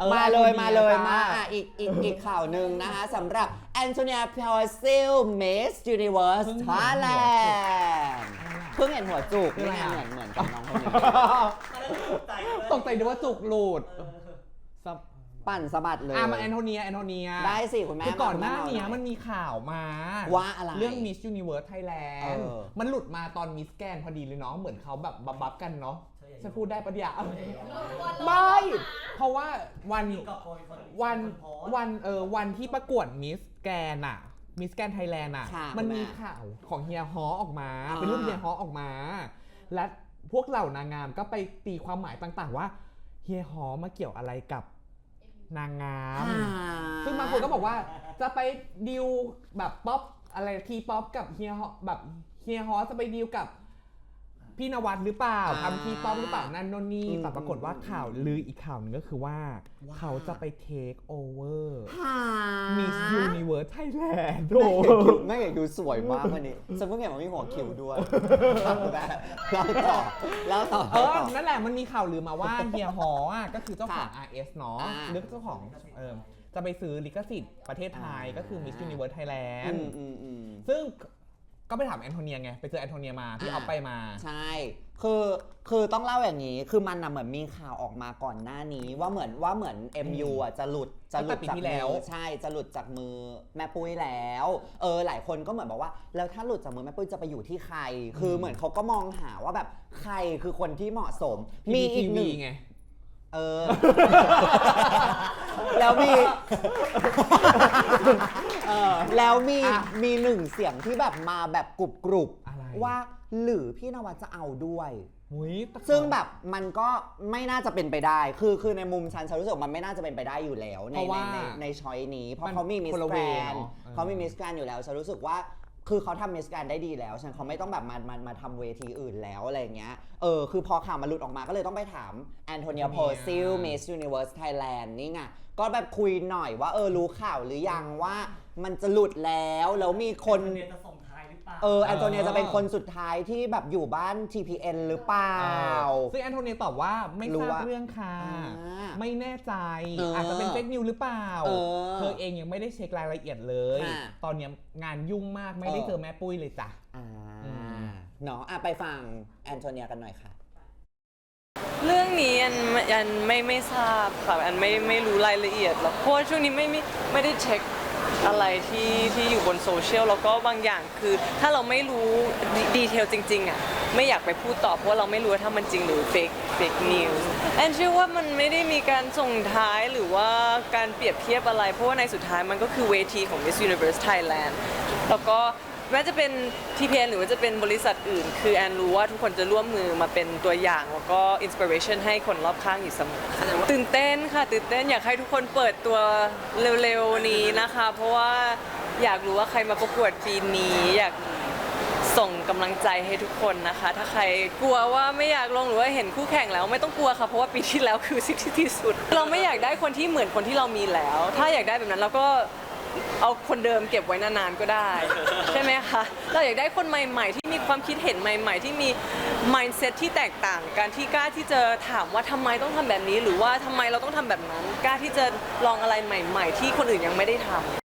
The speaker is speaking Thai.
ออมาเลยแอนโทนีมาเลยจ้มาอะอีกอีกอีกข่าวหนึ่งนะคะสำหรับแอนโทเนียพาวซิล Miss Universe เพิ่งเห็น Thailand เพิ่งเห็นหัวจุกคือนี่อะไรไงอะเหมือนเหมือนกับน้องคนนี้ ตกใจดูว่าจุกหลุดสับ ปั่นสะบัดเลย อะมาแอนโทเนียแอนโทเนียได้สิคุณแม่คือก่อนหน้าคุณแม่เนี้ยเอาหน่อยมันมีข่าวมา ว่าอะไร เรื่อง Miss Universe Thailand เออ มันหลุดมาตอนมิสแกนพอดีเลยเนาะเหมือนเขาแบบบับบับกันเนาะฉันพูดได้ปะเดี๋ยวไม่เพราะว่าวันวันวันเออวันที่ประกวดมิสแกนอะมิสแกนไทยแลนด์อะค่ะมันคุณแม่มีข่าวของเฮียฮอออกมา อ่า เป็นรูปเฮียฮอออกมา และพวกเหล่านางงามก็ไปตีความหมายต่างๆว่าเฮียฮอมาเกี่ยวอะไรกับ นางงามอ่าซึ่งบางคนก็บอกว่าจะไปดิวแบบป๊อปอะไรทีป๊อปกับเฮียฮอแบบเฮียฮอจะไปดิวกับ พี่นวัดหรือเปล่าอ่าทำทีป๊อปหรือเปล่านั่นโน่นนี่อืมแต่ปรากฏว่าข่าวลืออีกข่าวหนึ่งก็คือว่าว่าเขาจะไปเทคโอเวอร์หา Miss Universe Thailand โถแม่เอกดูสวยมากวันนี้ฉันเพิ่งเห็นว่ามีหัวคิ้วด้วยเล่าต่อเล่าต่อเอเล่าอต่อนั่นแหละมันมีข่าวลือมาว่าเฮียฮออะก็คือเจ้าของค่ะ RS เนาะอ่าหรือเจ้าของเออจะไปซื้อลิขสิทธิ์ประเทศไทยอ่าก็คือ Miss Universe อื Thailand มอืมอืมซึ่ง ก็ไปถามแอนโทเนียไง ไปเจอแอนโทเนียมาที่อ่าเอาไปมา ใช่ คือ คือต้องเล่าอย่างนี้ คือมันนะเหมือนมีข่าวออกมาก่อนหน้านี้ ว่าเหมือนว่าเหมือน MU อะจะหลุด จะหลุดตั้งแต่ปีจากที่มืแล้วอใช่ จะหลุดจากมือแม่ปุ้ยแล้ว เออ หลายคนก็เหมือนบอกว่า แล้วถ้าหลุดจากมือแม่ปุ้ยจะไปอยู่ที่ใคร คือเหมือนเขาก็มองหาว่าแบบใครคือคนที่เหมาะสม มีอีกหนึ่งไง เออ แล้วมีเออ แล้วมีอะมีหนึ่งเสียงที่แบบมาแบบกรุบกรุบๆอะไร ว่าหรือพี่นวัดจะเอาด้วย หุยตะซึ่งแบบมันก็ไม่น่าจะเป็นไปได้ คือคือในมุมฉันฉันรู้สึกว่ามันไม่น่าจะเป็นไปได้อยู่แล้ว ในเพราะในว่าในในช้อยนี้ เพราะมันเขามีมิสคนละแกเวรย์นเนอะเออ เขามีมิสแกรนอยู่แล้วฉันรู้สึกว่า คือเขาทำมิสแกรนได้ดีแล้ว ฉันเขาไม่ต้องแบบมามามาทำเวทีอื่นแล้วอะไรอย่างเงี้ย เออ คือพอข่าวมันหลุดออกมาก็เลยต้องไปถามแอนโทเนียโพซิลมิสยูนิเวอร์สไทยแลนด์นี่ไง ก็แบบคุยหน่อยว่าเออรู้ข่าวหรือยังว่ามันจะหลุดแล้ว แล้วมีคนเยจะส่งท้ายหรือ เปล่าเออแอนโทเนียจะเป็นคนสุดท้ายที่แบบอยู่บ้าน TPN หรือเปล่า ซึ่งแอนโทเนียตอบว่าไม่ทรู้ราบว่าเรื่องค่ะ อ่าไม่แน่ใจ เออออาจจะเป็นเฟกนิวหรือเปล่า เออเธอเองยังไม่ได้เช็ครายละเอียดเลย ค่ะตอนเนี้ยงานยุ่งมากไม่ได้เออ เจอแม่ปุ้ยเลยจ้ะ อ่าอืม เนาะอะไปฟังแอนโทเนียกันหน่อยค่ะ เรื่องนี้อันอันไม่ไม่ทราบค่ะอันไม่ไม่รู้รายละเอียดหรอกเพราะว่าช่วงนี้ไม่ไม่ไม่ได้เช็ค อะไรที่ที่อยู่บนโซเชียลแล้วก็บางอย่างคือ ถ้าเราไม่รู้ดีดีเทลจริงๆอะไม่อยากไปพูดต่อเพราะเราไม่รู้ว่าถ้ามันจริงหรือเฟกเฟกนิวส์แอนเชื่อว่ามันไม่ได้มีการส่งท้ายหรือว่าการเปรียบเทียบอะไร เพราะว่าในสุดท้ายมันก็คือเวทีของ Miss Universe Thailand แล้วก็ แม้จะเป็น TPN หรือว่าจะเป็นบริษัทอื่น คือแอนรู้ว่าทุกคนจะร่วมมือมาเป็นตัวอย่าง แล้วก็อินสปิเรชันให้คนรอบข้างอยู่เสมอค่ะตื่นเต้นค่ะ ตื่นเต้นอยากให้ทุกคนเปิดตัวเร็วๆนี้นะคะ เพราะว่าอยากรู้ว่าใครมาประกวดปีนี้ อยากส่งกำลังใจให้ทุกคนนะคะ ถ้าใครกลัวว่าไม่อยากลงหรือว่าเห็นคู่แข่งแล้วไม่ต้องกลัวค่ะเพราะว่าปีที่แล้วคือสิ่งที่ที่สุด เราไม่อยากได้คนที่เหมือนคนที่เรามีแล้ว ถ้าอยากได้แบบนั้นเราก็ เอาคนเดิมเก็บไว้นานๆก็ได้ ใช่ไหมคะเราอยากได้คนใหม่ ๆ ที่มีความคิดเห็นใหม่ ๆ ที่มี mindset ที่แตกต่างกันที่กล้าที่จะถามว่าทำไมต้องทำแบบนี้ หรือว่าทำไมเราต้องทำแบบนั้นกล้าที่จะลองอะไรใหม่ ๆ ที่คนอื่นยังไม่ได้ทำ